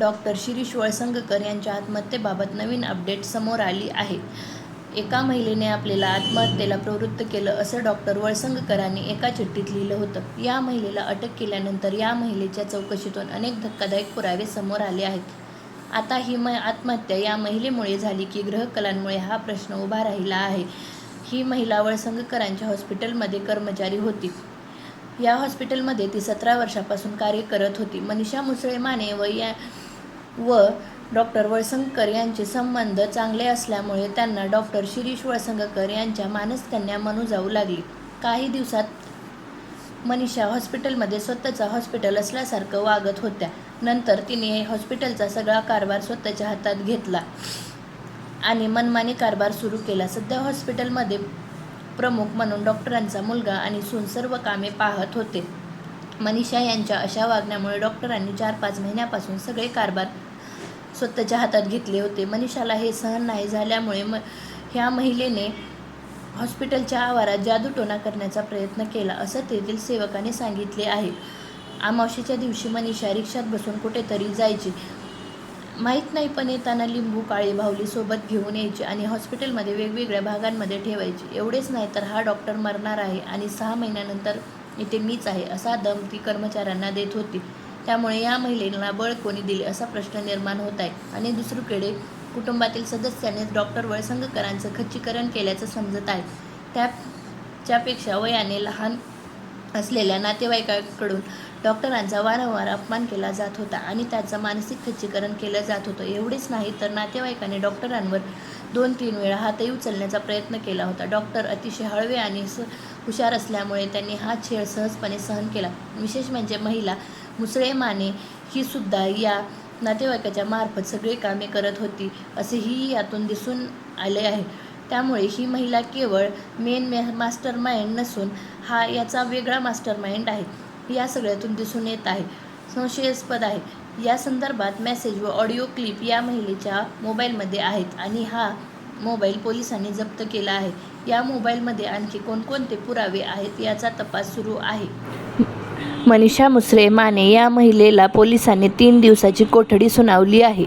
Doctor Shirish Valsangkar यांच्या आत्महत्येबाबत नवीन update समोर आली आहे. एका महिलेने आपल्याला आत्महत्येला प्रवृत्त केलं असं डॉक्टर वळसंगकरांनी एका चिठ्ठीत लिहिलं होतं. या महिलेला अटक केल्यानंतर या महिलेच्या चौकशीतून अनेक धक्कादायक पुरावे समोर आले आहेत. आता ही म आत्महत्या या महिलेमुळे झाली की ग्रहकलांमुळे हा प्रश्न उभा राहिला आहे. ही महिला वळसंगकरांच्या हॉस्पिटलमध्ये कर्मचारी होती. या हॉस्पिटलमध्ये ती सतरा वर्षापासून कार्य करत होती. मनीषा मुसळे माने व या व डॉक्टर वळसंगकर यांचे संबंध चांगले असल्यामुळे त्यांना डॉक्टर शिरीष वळसंगकर यांच्या मानसकन्या म्हणू जाऊ लागली. काही दिवसात मनीषा हॉस्पिटलमध्ये स्वतःचं हॉस्पिटल असल्यासारखं वागत होत्या. नंतर तिने हॉस्पिटलचा सगळा कारभार स्वतःच्या हातात घेतला आणि मनमानी कारभार सुरू केला. सध्या हॉस्पिटलमध्ये प्रमुख म्हणून डॉक्टरांचा मुलगा आणि सून सर्व कामे पाहत होते. मनीषा यांच्या अशा वागण्यामुळे डॉक्टरांनी चार पाच महिन्यापासून सगळे कारभार स्वतःच्या हातात घेतले होते. मनीषाला हे सहन नाही झाल्यामुळे म ह्या महिलेने हॉस्पिटलच्या आवारात जादूटोणा करण्याचा प्रयत्न केला असं तेथील सेवकाने सांगितले आहे. अमावस्येच्या दिवशी मनीषा रिक्षात बसून कुठेतरी जायची. माहीत नाही पण येताना लिंबू काळी बाहुली सोबत घेऊन यायची आणि हॉस्पिटलमध्ये वेगवेगळ्या भागांमध्ये ठेवायची. एवढेच नाही तर हा डॉक्टर मरणार आहे आणि सहा महिन्यानंतर इथे मीच आहे असा दम ती कर्मचाऱ्यांना देत होती. त्यामुळे या महिलेला बळ कोणी दिले असा प्रश्न निर्माण होत आहे. आणि दुसरीकडे कुटुंबातील सदस्यांनी डॉक्टर वळसंगकरांचं खच्चीकरण केल्याचं समजत आहे. त्याच्यापेक्षा वयाने लहान असलेल्या नातेवाईकाकडून डॉक्टरांचा वारंवार अपमान केला जात होता आणि त्याचं मानसिक खच्चीकरण केलं जात होतं. एवढेच नाही तर नातेवाईकाने डॉक्टरांवर दोन तीन वेळा हातही उचलण्याचा प्रयत्न केला होता. डॉक्टर अतिशय हळवे आणि स हुशार असल्यामुळे त्यांनी हा छेळ सहजपणे सहन केला. विशेष म्हणजे महिला मुसळे माने ही सुद्धा या नातेवाईकाच्या मार्फत सगळी कामे करत होती असेही यातून दिसून आले आहे. त्यामुळे ही महिला केवळ मेन मे मास्टर माइंड नसून हा याचा वेगळा मास्टर माइंड आहे. या सगळ्यातून दिसून येत आहे. संशयास्पद आहे. या संदर्भात मेसेज व ऑडिओ क्लिप या महिलेच्या मोबाईलमध्ये आहेत आणि हा मोबाईल पोलिसांनी जप्त केला आहे. या मोबाईलमध्ये आणखी कोणकोणते पुरावे आहेत याचा तपास सुरू आहे. मनीषा मुसरे माने या महिलेला पोलिसांनी तीन दिवसाची कोठडी सुनावली आहे.